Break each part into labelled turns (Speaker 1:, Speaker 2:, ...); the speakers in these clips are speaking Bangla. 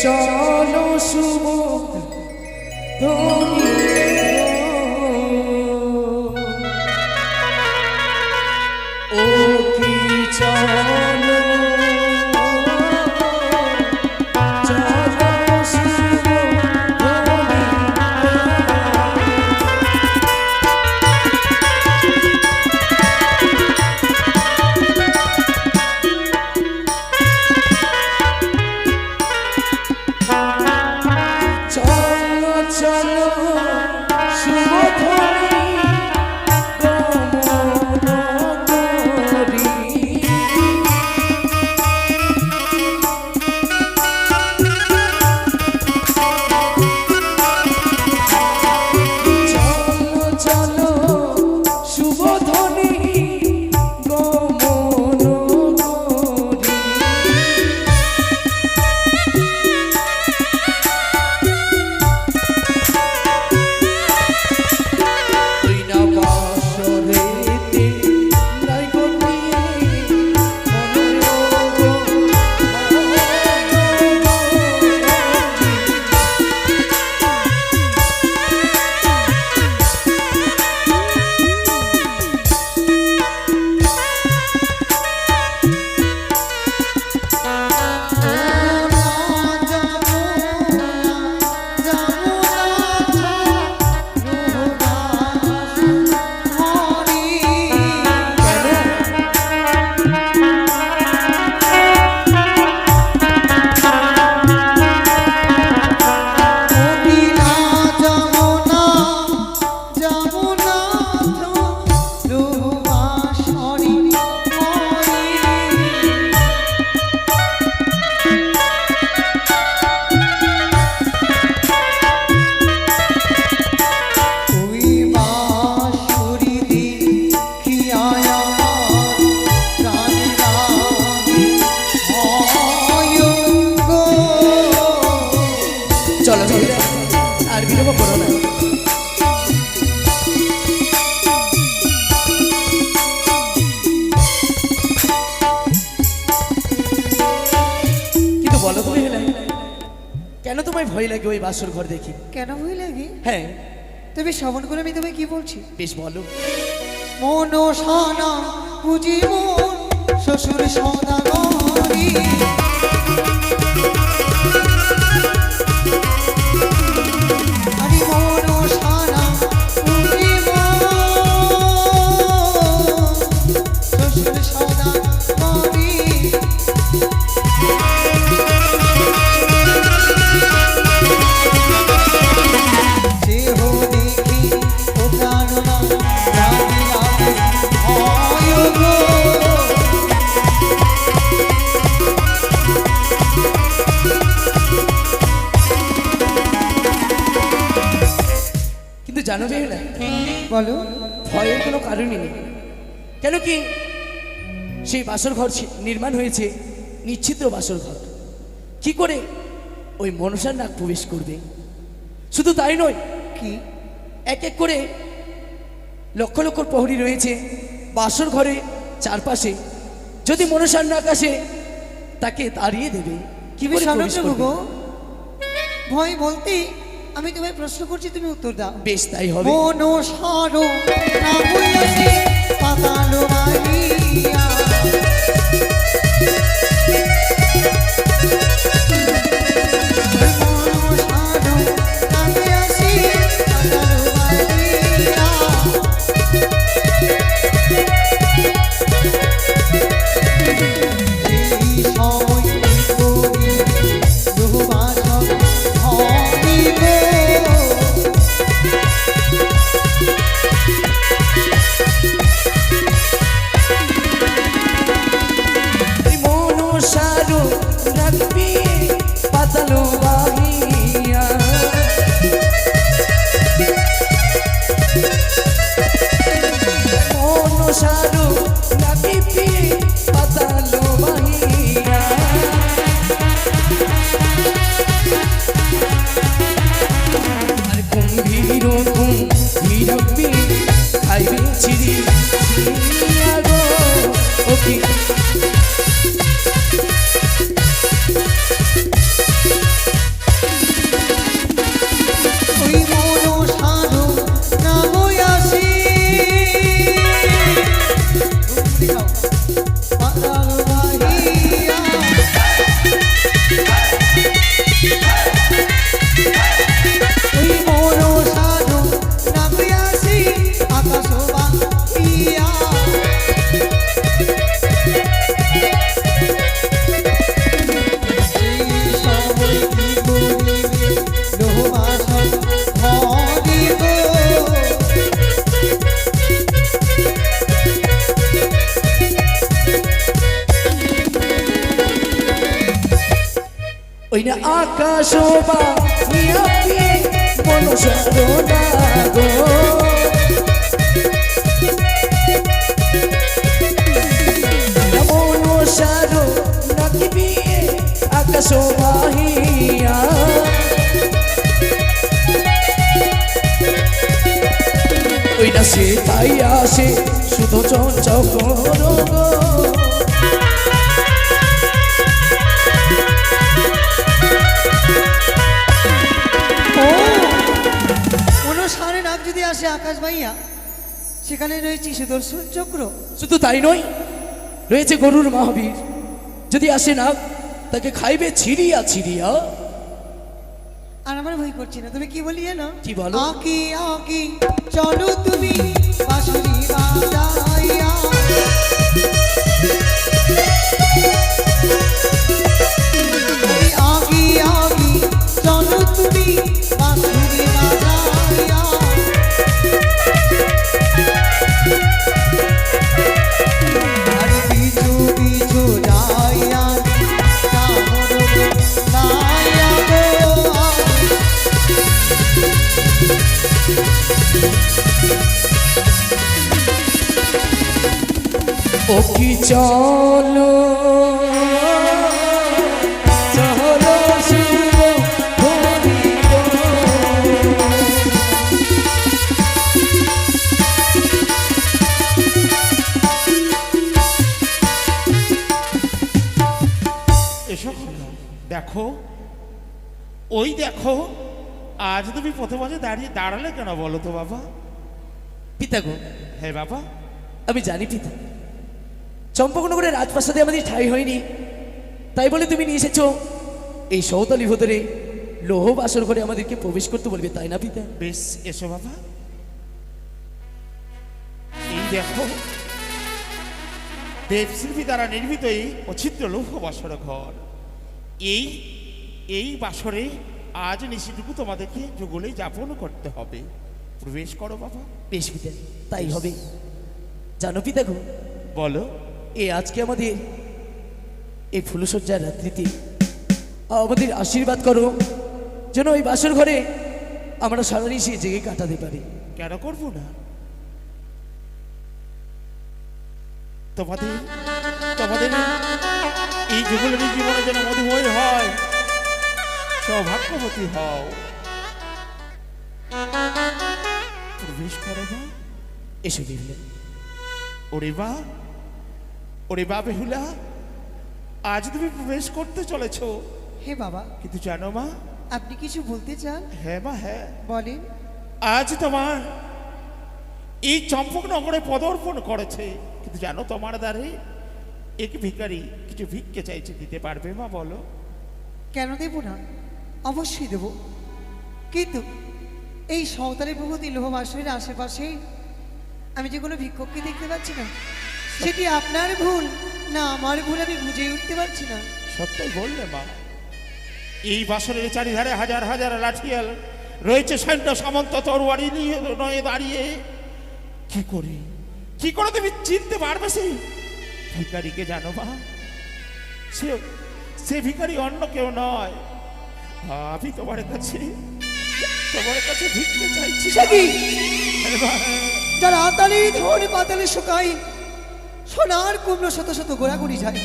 Speaker 1: চলো শুভ ধ্বনি কেন তোমায় ভয় লাগে ওই বাসর ঘর দেখি?
Speaker 2: কেন ভয় লাগে?
Speaker 1: হ্যাঁ।
Speaker 2: তুমি শ্রবণ করে আমি তোমায় কি বলছি?
Speaker 1: বেশ বলো।
Speaker 2: মন সানা বুঝি মন শ্বশুর সদাগরি
Speaker 1: জানো বেহুলা
Speaker 2: বলো
Speaker 1: ভয়ের কোনো কারণই নেই। কেন কি? সেই বাসর ঘর নির্মাণ হয়েছে নিশ্চিত বাসর ঘর। কি করে ওই মনসার নাক প্রবেশ করবে? শুধু তাই নয়
Speaker 2: কি?
Speaker 1: এক এক করে লক্ষ লক্ষ প্রহরী রয়েছে বাসর ঘরে চারপাশে। যদি মনসার নাক আসে তাকে তাড়িয়ে দেবে। কি
Speaker 2: ভয় বলতে আমি তোমায় প্রশ্ন করছি তুমি উত্তর দাও।
Speaker 1: বেশ তাই হবে।
Speaker 2: মনো সরো না পাতালো মারিয়া
Speaker 1: মনসারো ওই না আকাশ বা নিয়াপি মনসার নাকি বিয়ে আকাশ বাহিয়া ওই না সে তাই আসে শুধু চঞ্চল
Speaker 2: আকাশ ভাইয়া সেখানে রয়েছে সুদর্শন চক্র।
Speaker 1: শুধু তাই নয় রয়েছে গরুর মহাবীর। যদি আসে না তাকে খাইবে ছিড়িয়া ছিড়িয়া।
Speaker 2: আর আমার ভয় করছি না তুমি কি বলি জানো?
Speaker 1: কি বলো?
Speaker 2: আকি আকি চলো তুমি বাঁশুরি বাজাইয়া।
Speaker 1: ও কি চলো
Speaker 3: দেখো ওই দেখো আজ তুমি প্রথম মাঝে দাঁড়িয়ে দাঁড়ালে কেন বলো তো বাবা?
Speaker 1: পিতা গো।
Speaker 3: হ্যাঁ বাবা।
Speaker 1: আমি জানি পিতা। চম্পকনগরের রাজপ্রাসাদে আমাদের ঠাই হয়নি। তাই বলে তুমি নিয়ে এসেছ এই সৌতালি ভেতরে। লোহ বাসর করে আমাদেরকে প্রবেশ করতে বলবে তাই না পিতা?
Speaker 3: বেশ এসো বাবা। এই দেখো দেবশিল্পী দ্বারা নির্মিত এই অচিত্র লৌহ বাসর ঘর। এই এই বাসরে আজ নিশিটুকু তোমাদেরকে যুগলে যাপন করতে হবে। প্রবেশ করো বাবা।
Speaker 1: বেশ পিতা তাই হবে। জানো পিতা গো
Speaker 3: বলো।
Speaker 1: এ আজকে আমাদের এই ফুলসজ্জার রাত্রিতে আমাদের আশীর্বাদ করো যেন ওই বাসর ঘরে আমরা সারা নিশে জেগে কাটাতে পারি।
Speaker 3: কেন করব না? তোমাদের তোমাদের এই যুগলের জীবনে যেন মধুময় হয় সৌভাগ্যবতী হও। প্রবেশ করো
Speaker 1: এসে দিলেন
Speaker 3: ওরে বা ওরে বা বেহুলা আজ তুমি প্রবেশ করতে চলেছ।
Speaker 2: হে বাবা।
Speaker 3: কিন্তু জানো মা?
Speaker 2: আপনি কিছু বলতে চান?
Speaker 3: হ্যাঁ মা হ্যাঁ।
Speaker 2: বলেন।
Speaker 3: আজ তোমার এই চম্পক নগরে পদার্পণ করেছে। কিন্তু জানো তোমার দ্বারে এক ভিখারি কিছু ভিক্ষে চাইছে দিতে পারবে মা বলো?
Speaker 2: কেন দেব না? অবশ্যই দেব। কিন্তু এই সওতালি ভূপতি লোহবাসের আশেপাশে আমি যে কোনো ভিক্ষককে দেখতে পাচ্ছি না। সেটি আপনার ভুল? না আমার ভুল আমি বুঝে উঠতে পারছি না।
Speaker 3: সত্যই বললে মা। এই বাসরের চারিধারে হাজার হাজার লাঠিয়াল রয়েছে সৈন্য সামন্ত তরবারি নিয়ে নয়ে দাঁড়িয়ে। কি করি? কি করে তুমি চিনতে পারবে সেই ভিখারিকে জানো মা? সে সে ভিখারি অন্য কেউ নয়। আমি তোমার কাছে তোমার কাছে ভিক্ষে চাইছি।
Speaker 2: সে যারা আতালি ধরে পাতালে শুকাই সোনার কুমড়ো শত শত গোড়াগুড়ি যায়।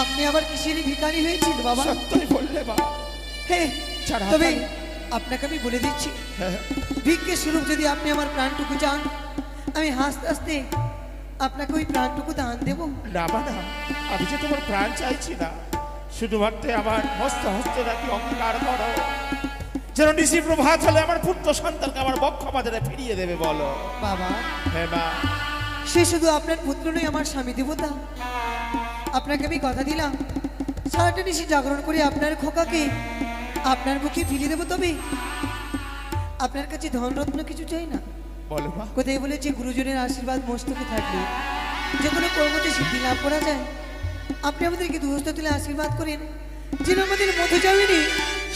Speaker 2: আপনি আবার কিসেরই ভিখারি হয়েছিল বাবা?
Speaker 3: সত্যই বললে মা
Speaker 2: হে
Speaker 3: যারা
Speaker 2: তবে আপনাকে আমি বলে দিচ্ছি।
Speaker 3: হ্যাঁ,
Speaker 2: ভিক্ষে স্বরূপ যদি আপনি আমার প্রাণটুকু চান আমি হাসতে হাসতে আপনাকে ওই প্রাণটুকু দান দেবো।
Speaker 3: না না আমি যে তোমার প্রাণ চাইছি না শুধুমাত্র আমার হস্ত হস্ত রাখি অঙ্গীকার করো। যেন নিশি প্রভাত হলে আমার পুত্র সন্তানকে আমার বক্ষ বাজারে ফিরিয়ে দেবে বলো।
Speaker 2: বাবা।
Speaker 3: হ্যাঁ মা।
Speaker 2: সে শুধু আপনার পুত্র নয় আমার স্বামী দেবতা। আপনাকে আমি কথা দিলাম। সারাটা নিশি জাগরণ করে আপনার খোকাকে আপনার মুখে ফিরিয়ে দেবো তবে। আপনার কাছে ধনরত্ন কিছু চাই না?
Speaker 3: বলো
Speaker 2: কোথায় বলেছে গুরুজনের আশীর্বাদ মস্তকে থাকলে যে কোনো কর্মতে সিদ্ধি লাভ করা যায়। আপনি আমাদেরকে দুহস্ত তুলে আশীর্বাদ করেন। যেন আমাদের মধুজামিনী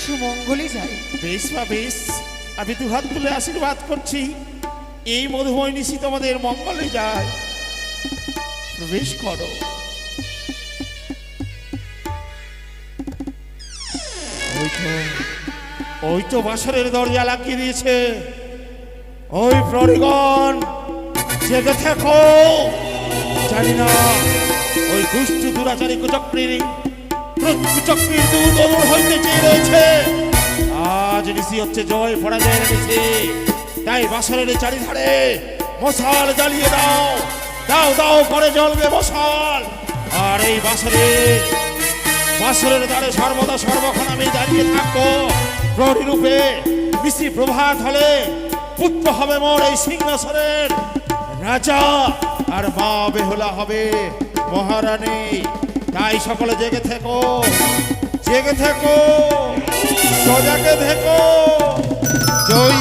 Speaker 2: সুমঙ্গলে যায়।
Speaker 3: বেশ বা বেশ। আমি দু হাত তুলে আশীর্বাদ করছি। এই মধুময় নিশি তোমাদের মঙ্গলে যায়। প্রবেশ করো। ওই তো বাসরের দরজা লাগিয়ে দিয়েছে। ওই প্রহরীগণ জেগে থেকো। জানি না, ওই দুষ্টু দুরাচারী কুচক্রীর কুচক্রীর দুধ অদূর হইতে চেয়ে রয়েছে। আজ নিশি হচ্ছে জয় পরাজয়ের নিশি। তাই বাসরের চারিধারে মশাল জ্বালিয়ে দাও। দাও দাও করে জ্বলবে মশাল। আর এই বাসরে বাসরের দ্বারে সর্বদা সর্বক্ষণ আমি দাঁড়িয়ে থাকব। প্রহরী রূপে মিশি প্রভাত হলে পুত্র হবে মোর এই সিংহাসনের রাজা, আর মা বেহুলা হবে মহারানী। তাই সকলে জেগে থেকো জেগে থেকো সজাগে থেকো। জয়